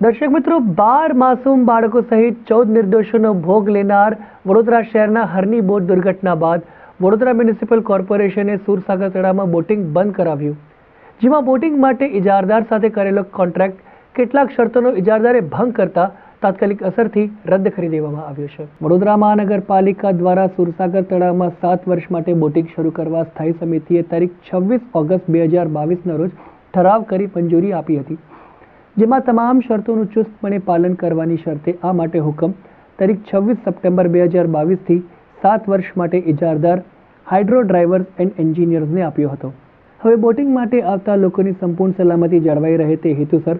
દર્શક મિત્રો, બાર માસૂમ બાળકો સહિત ચૌદ નિર્દોષોનો ભોગ લેનાર વડોદરા શહેરના હરની બોટ દુર્ઘટના બાદ વડોદરા મ્યુનિસિપલ કોર્પોરેશને સુરસાગર તળાવમાં બોટિંગ બંધ કરાવ્યું. જેમાં બોટિંગ માટે ઇજારદાર સાથે કરેલો કોન્ટ્રાક્ટ કેટલાક શરતોનો ઇજારદારે ભંગ કરતા તાત્કાલિક અસરથી રદ કરી દેવામાં આવ્યો છે. વડોદરા મહાનગરપાલિકા દ્વારા સુરસાગર તળાવમાં સાત વર્ષ માટે બોટિંગ શરૂ કરવા સ્થાયી સમિતિએ તારીખ છવ્વીસ ઓગસ્ટ બે હજાર બાવીસના રોજ ઠરાવ કરી મંજૂરી આપી હતી. જેમાં તમામ શરતોનું ચુસ્તપણે પાલન કરવાની શરતે આ માટે હુકમ. તારીખ છવ્વીસ સપ્ટેમ્બર બે હજાર બાવીસથી સાત વર્ષ માટે ઇજારદાર, હાઇડ્રો ડ્રાઈવર્સ એન્ડ એન્જિનિયર્સને આપ્યો હતો. હવે બોટિંગ માટે આવતા લોકોની સંપૂર્ણ સલામતી જળવાઈ રહે તે હેતુસર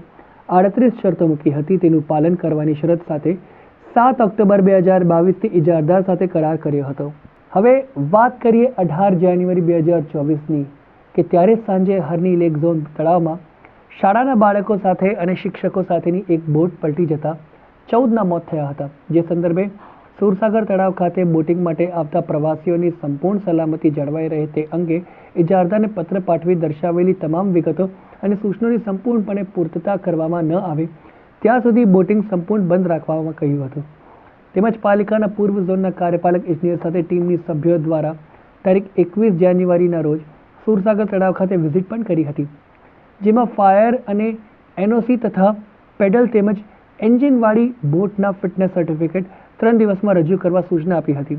આડત્રીસ શરતો મૂકી હતી. તેનું પાલન કરવાની શરત સાથે સાત ઓક્ટોબર બે હજાર બાવીસથી ઇજારદાર સાથે કરાર કર્યો હતો. હવે વાત કરીએ અઢાર જાન્યુઆરી બે હજાર ચોવીસની, કે ત્યારે સાંજે હરની લેક ઝોન તળાવમાં શાળાના બાળકો સાથે અને શિક્ષકો સાથેની એક બોટ પલટી જતા ચૌદના મોત થયા હતા. જે સંદર્ભે સુરસાગર તળાવ ખાતે બોટિંગ માટે આવતા પ્રવાસીઓની સંપૂર્ણ સલામતી જળવાઈ રહે તે અંગે ઇજારદાને પત્ર પાઠવી દર્શાવેલી તમામ વિગતો અને સૂચનોની સંપૂર્ણપણે પૂર્તતા કરવામાં ન આવે ત્યાં સુધી બોટિંગ સંપૂર્ણ બંધ રાખવામાં કહ્યું હતું. તેમજ પાલિકાના પૂર્વ ઝોનના કાર્યપાલક ઇજનેર સાથે ટીમની સભ્યો દ્વારા તારીખ એકવીસ જાન્યુઆરીના રોજ સુરસાગર તળાવ ખાતે વિઝિટ પણ કરી હતી. જેમાં ફાયર અને એનઓસી તથા પેડલ તેમજ એન્જિનવાળી બોટના ફિટનેસ સર્ટિફિકેટ ત્રણ દિવસમાં રજૂ કરવા સૂચના આપી હતી.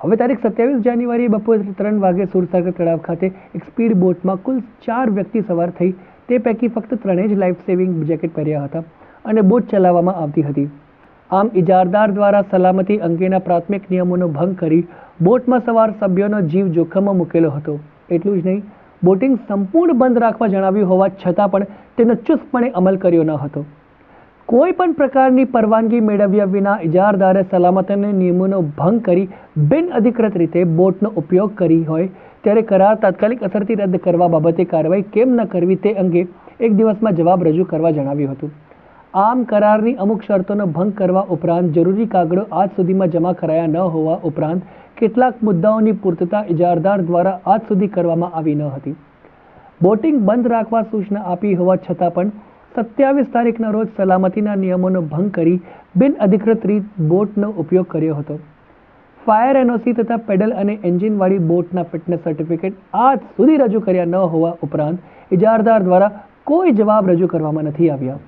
હવે તારીખ સત્યાવીસ જાન્યુઆરીએ બપોરે ત્રણ વાગે સુરસાગર તળાવ ખાતે એક સ્પીડ બોટમાં કુલ ચાર વ્યક્તિ સવાર થઈ તે પૈકી ફક્ત ત્રણેય જ લાઈફ સેવિંગ જેકેટ પહેર્યા હતા અને બોટ ચલાવવામાં આવતી હતી. આમ ઇજારદાર દ્વારા સલામતી અંગેના પ્રાથમિક નિયમોનો ભંગ કરી બોટમાં સવાર સભ્યોનો જીવ જોખમમાં મૂકેલો હતો. એટલું જ નહીં બોટિંગ સંપૂર્ણ બંધ રાખવા જણાવ્યું હોવા છતાં પણ તેનો ચુસ્તપણે અમલ કર્યો ન હતો. કોઈ પણ પ્રકારની પરવાનગી મેળવ્યા વિના ઇજારદારે સલામતીના નિયમોનો ભંગ કરી બિન અધિકૃત રીતે બોટનો ઉપયોગ કરી હોય ત્યારે કરાર તાત્કાલિક અસરથી રદ કરવા બાબતે કાર્યવાહી કેમ ન કરવી તે અંગે એક દિવસમાં જવાબ રજૂ કરવા જણાવ્યું હતું. આમ કરારની અમુક શરતોનો ભંગ કરવા ઉપરાંત જરૂરી કાગળો આજ સુધીમાં જમા કરાયા ન હોવા ઉપરાંત કેટલાક મુદ્દાઓની પૂર્તતા ઇજારદાર દ્વારા આજ સુધી કરવામાં આવી ન હતી. બોટિંગ બંધ રાખવા સૂચના આપી હોવા છતાં પણ સત્યાવીસ તારીખના રોજ સલામતીના નિયમોનો ભંગ કરી બિન અધિકૃત રીત બોટનો ઉપયોગ કર્યો હતો. ફાયર એનઓસી તથા પેડલ અને એન્જિનવાળી બોટના ફિટનેસ સર્ટિફિકેટ આજ સુધી રજૂ કર્યા ન હોવા ઉપરાંત ઇજારદાર દ્વારા કોઈ જવાબ રજૂ કરવામાં નથી આવ્યા.